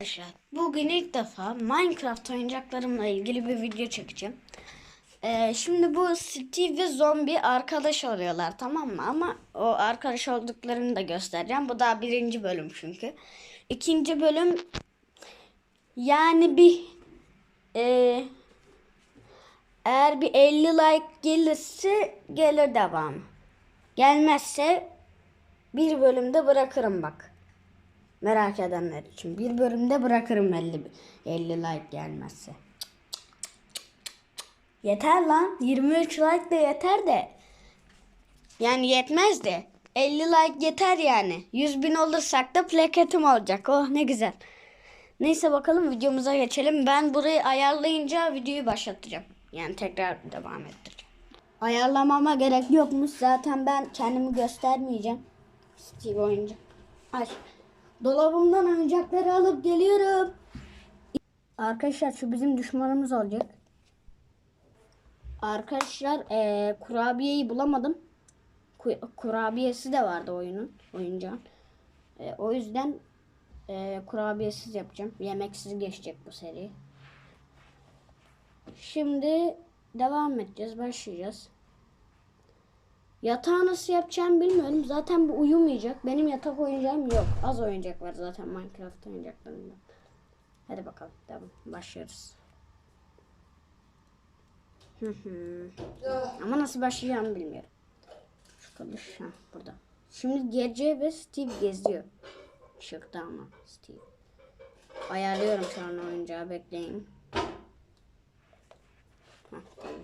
Arkadaşlar bugün ilk defa Minecraft oyuncaklarımla ilgili bir video çekeceğim. Ee, şimdi bu Steve ve Zombie arkadaş oluyorlar tamam mı? Ama o arkadaş olduklarını da göstereceğim. Bu daha birinci bölüm çünkü. İkinci bölüm yani bir e, eğer bir 50 like gelirse gelir devamı. Gelmezse bir bölümde bırakırım bak. Merak edenler için. Bir bölümde bırakırım 50, 50 like gelmezse. Yeter lan. 23 like de yeter de. Yani yetmez de. 50 like yeter yani. 100 bin olursak da plaketim olacak. Oh ne güzel. Neyse bakalım videomuza geçelim. Ben burayı ayarlayınca videoyu başlatacağım. Yani tekrar devam ettireceğim. Ayarlamama gerek yokmuş. Zaten ben kendimi göstermeyeceğim. Steve oyuncak. Ay. Dolabımdan oyuncakları alıp geliyorum. Arkadaşlar şu bizim düşmanımız olacak. Arkadaşlar eee, kurabiyeyi bulamadım. Ku- kurabiyesi de vardı oyunun. Oyuncağın. Eee, o yüzden eee, kurabiyesiz yapacağım. Yemeksiz geçecek bu seri. Şimdi devam edeceğiz. Başlayacağız. Yatağı nasıl yapacağımı bilmiyorum. Zaten bu uyumayacak. Benim yatak oyuncağım yok. Az oyuncak var zaten Minecraft oyuncaklarında. Hadi bakalım. Devam. Başlıyoruz. Ama nasıl başlayacağımı bilmiyorum. Şu kalış. Ha, burada. Şimdi gece ve Steve geziyor. Işıkta ama Steve. Ayarlıyorum şu an oyuncağı. Bekleyin. Hah, tamam.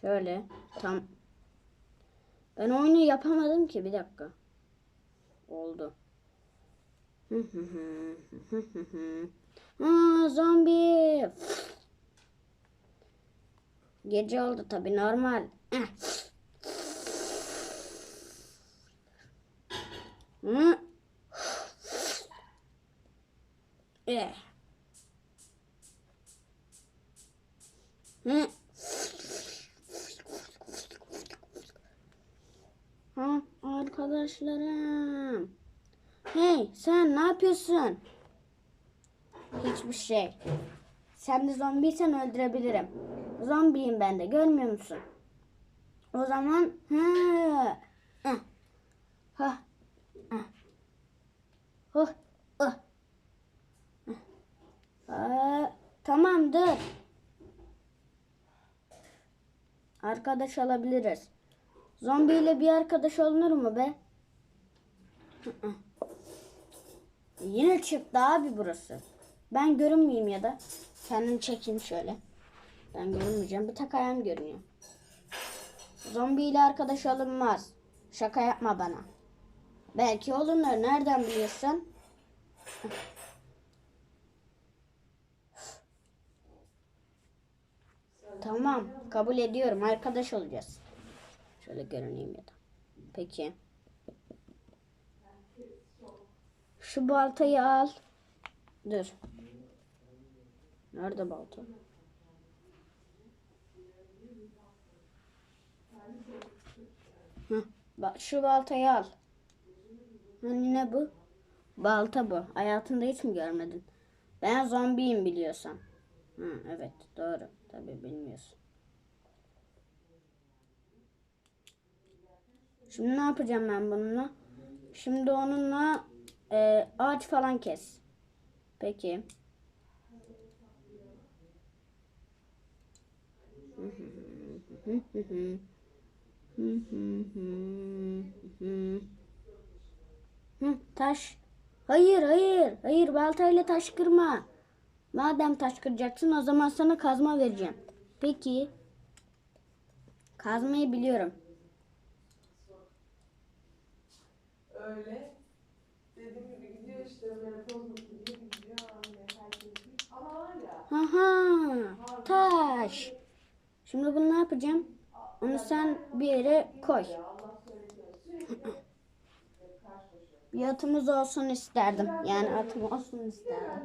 Şöyle tam ben oyunu yapamadım ki bir dakika. Oldu. Aa, zombi. Gece oldu tabi normal. Hı. Eh. Hı. Ha arkadaşlarım. Hey sen ne yapıyorsun? Hiçbir şey. Sen de zombiysen öldürebilirim. Zombiyim ben de görmüyor musun? O zaman ha ha ha ha ha ha tamam dur. Arkadaş olabiliriz. Zombiyle bir arkadaş olunur mu be? Yine çıktı abi burası. Ben görünmeyeyim ya da. Kendini çekeyim şöyle. Ben görünmeyeceğim. Bir tek ayağım görünüyor. Zombiyle arkadaş olunmaz. Şaka yapma bana. Belki olunur. Nereden biliyorsun? Tamam. Kabul ediyorum. Arkadaş olacağız. Şöyle görüneyim ya da. Peki. Şu baltayı al. Dur. Nerede balta? Heh, şu baltayı al. Hani ne bu? Balta bu. Hayatında hiç mi görmedin? Ben zombiyim biliyorsan. Hı, evet doğru. Tabii bilmiyorsun. Şimdi ne yapacağım ben bununla? Şimdi onunla e, ağaç falan kes. Peki. Hı, taş. Hayır hayır. Hayır baltayla taş kırma. Madem taş kıracaksın o zaman sana kazma vereceğim. Peki. Kazmayı biliyorum. Öyle. Dediğim gibi gidiyor işte böyle pozluk gidiyor gidiyor anne herkes ama var ya Aha. Taş. Şimdi bunu ne yapacağım? Onu sen bir yere koy. Bir atımız olsun isterdim. Yani atım olsun isterdim.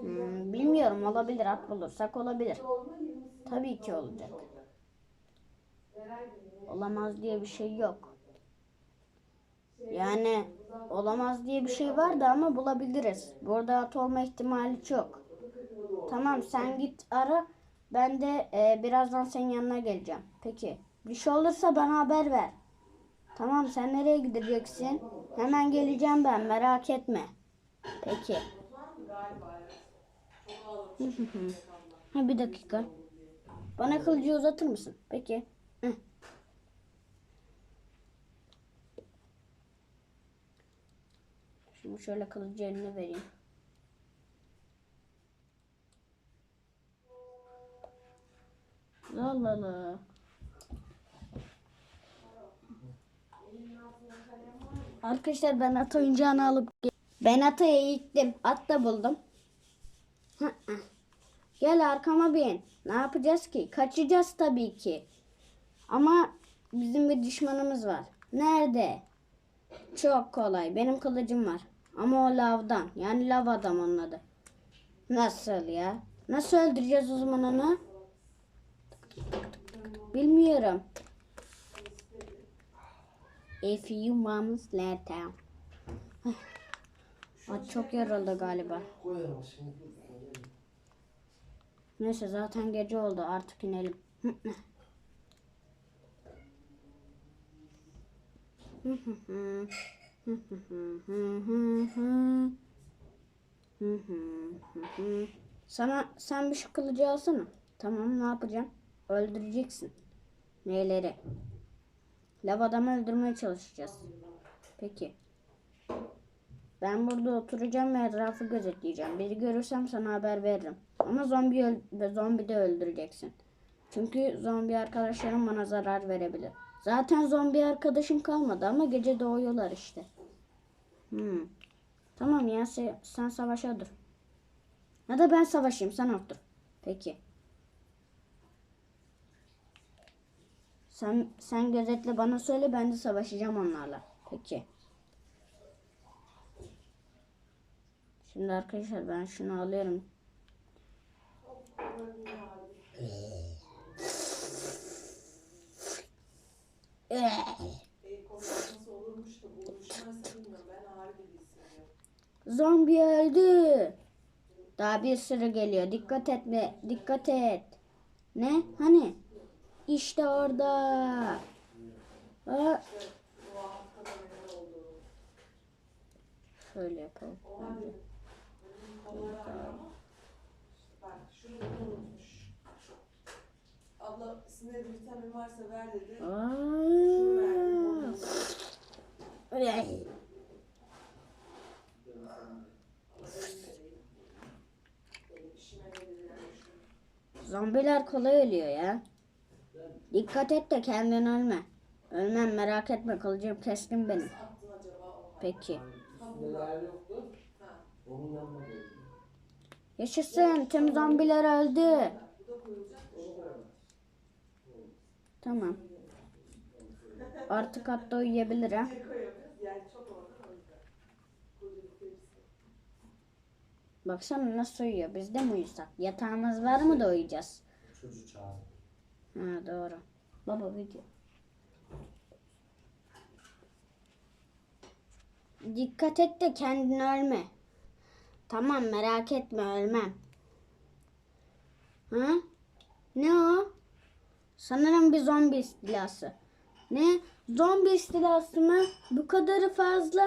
Hmm, bilmiyorum olabilir at bulursak olabilir. doğduğunda 20'sinde Tabii ki olacak. Olamaz diye bir şey yok. Yani olamaz diye bir şey vardı ama bulabiliriz. Burada at olma ihtimali çok. Tamam sen git ara. Ben de e, birazdan senin yanına geleceğim. Peki. Bir şey olursa bana haber ver. Tamam sen nereye gideceksin? Hemen geleceğim ben merak etme. Peki. bir dakika. Bana kılıcı uzatır mısın? Peki. Hı. Şimdi şöyle kılıcı eline vereyim. La la la. Arkadaşlar ben at oyuncağını alıp ben ataya gittim. At da buldum. Gel arkama bin. Ne yapacağız ki? Kaçacağız tabii ki. Ama bizim bir düşmanımız var. Nerede? Çok kolay. Benim kılıcım var. Ama o lavdan. Yani lav adam onun adı. Nasıl ya? Nasıl öldüreceğiz o zaman onu? Bilmiyorum. A few moments later. Ay, çok yoruldu galiba. Neyse zaten gece oldu artık inelim. Sana sen bir şu kılıcı alsana. Tamam ne yapacağım? Öldüreceksin. Neyleri? Lav adamı öldürmeye çalışacağız. Peki. Ben burada oturacağım ve etrafı gözetleyeceğim. Biri görürsem sana haber veririm. Ama zombi öl zombi de öldüreceksin. Çünkü zombi arkadaşlarım bana zarar verebilir. Zaten zombi arkadaşım kalmadı ama gece doğuyorlar işte. Hmm. Tamam ya sen, sen savaşa dur. Ya da ben savaşayım sen otur. Peki. Sen sen gözetle bana söyle ben de savaşacağım onlarla. Peki. Şimdi arkadaşlar ben şunu alıyorum. Eh, El kolu nasıl olurmuş da bu uyuşmazsa bilmiyorum. Ben ağrı gibi hissediyorum. Zombi öldü. Daha bir sürü geliyor. Dikkat etme. Dikkat et. Ne? Hani? İşte orada. Aa, şöyle yapalım. Abla sinir vitamin varsa ver dedi. Şunu verdim. onu Aa. unutmuş. Ay. Benim işime gelir yani şu. Zombiler kolay ölüyor ya. Dikkat et de kendin ölme. Ölmem merak etme kılıcım keskin benim. Peki. Ha. Geldi. Yaşasın tüm zombiler öldü. Tamam. Artık hatta uyuyabilirim. Ne koyamıyoruz? Yani çok oradan o yüzden. Kocalık hepsi. Baksana nasıl uyuyor. Biz de mi uyusak? Yatağımız var mı da uyuyacağız? Çocuğu çağırdı. Ha doğru. Baba video. Dikkat et de kendini ölme. Tamam merak etme ölmem. Ha? Ne o? Sanırım bir zombi istilası. Ne? Zombi istilası mı? Bu kadarı fazla.